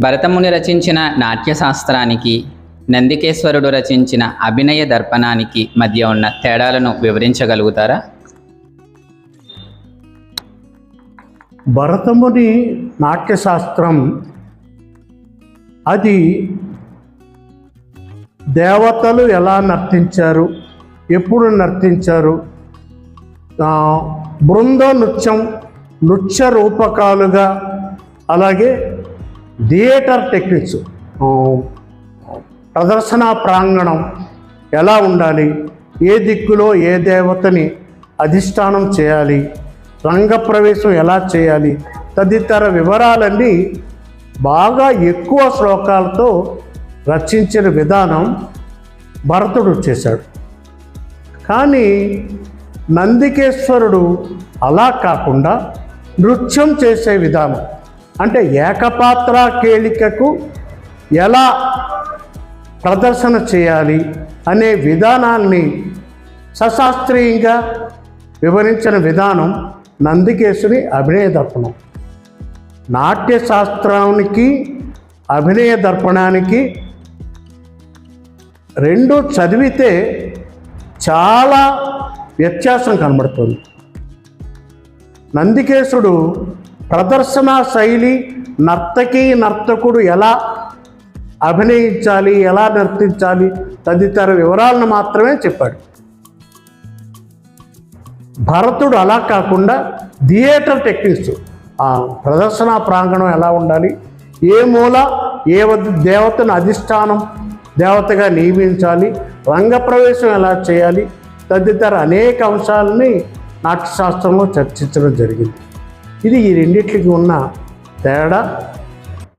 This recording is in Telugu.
భరతముని రచించిన నాట్యశాస్త్రానికి నందికేశ్వరుడు రచించిన అభినయ దర్పణానికి మధ్య ఉన్న తేడాలను వివరించగలుగుతారా? భరతముని నాట్యశాస్త్రం అది దేవతలు ఎలా నర్తించారు ఎప్పుడు నర్తించారు బృంద నృత్యం నృత్య రూపకాలుగా అలాగే థియేటర్ టెక్నిక్స్. ప్రదర్శన ప్రాంగణం ఎలా ఉండాలి? ఏ దిక్కులో ఏ దేవతని అధిష్టానం చేయాలి? రంగప్రవేశం ఎలా చేయాలి? తదితర వివరాలన్నీ బాగా ఎక్కువ శ్లోకాలతో రచించిన విధానం భరతుడు చేశాడు. కానీ నందికేశ్వరుడు అలా కాకుండా నృత్యం చేసే విధానం అంటే ఏకపాత్ర కేళికకు ఎలా ప్రదర్శన చేయాలి అనే విధానాన్ని సశాస్త్రీయంగా వివరించిన విధానం నందికేశుని అభినయ దర్పణం. నాట్య శాస్త్రానికి అభినయ దర్పణానికి రెండు చదివితే చాలా వ్యత్యాసం కనబడుతుంది. నందికేశుడు ప్రదర్శన శైలి నర్తకి నర్తకుడు ఎలా అభినయించాలి ఎలా నర్తించాలి తదితర వివరాలను మాత్రమే చెప్పాడు. భరతుడు అలా కాకుండా థియేటర్ టెక్నిక్స్ ఆ ప్రదర్శన ప్రాంగణం ఎలా ఉండాలి ఏ మూల ఏ దేవతను అధిష్టానం దేవతగా నియమించాలి రంగప్రవేశం ఎలా చేయాలి తదితర అనేక అంశాలని నాట్యశాస్త్రంలో చర్చించడం జరిగింది. ఇది ఈ రెండిట్లకి ఉన్న తేడా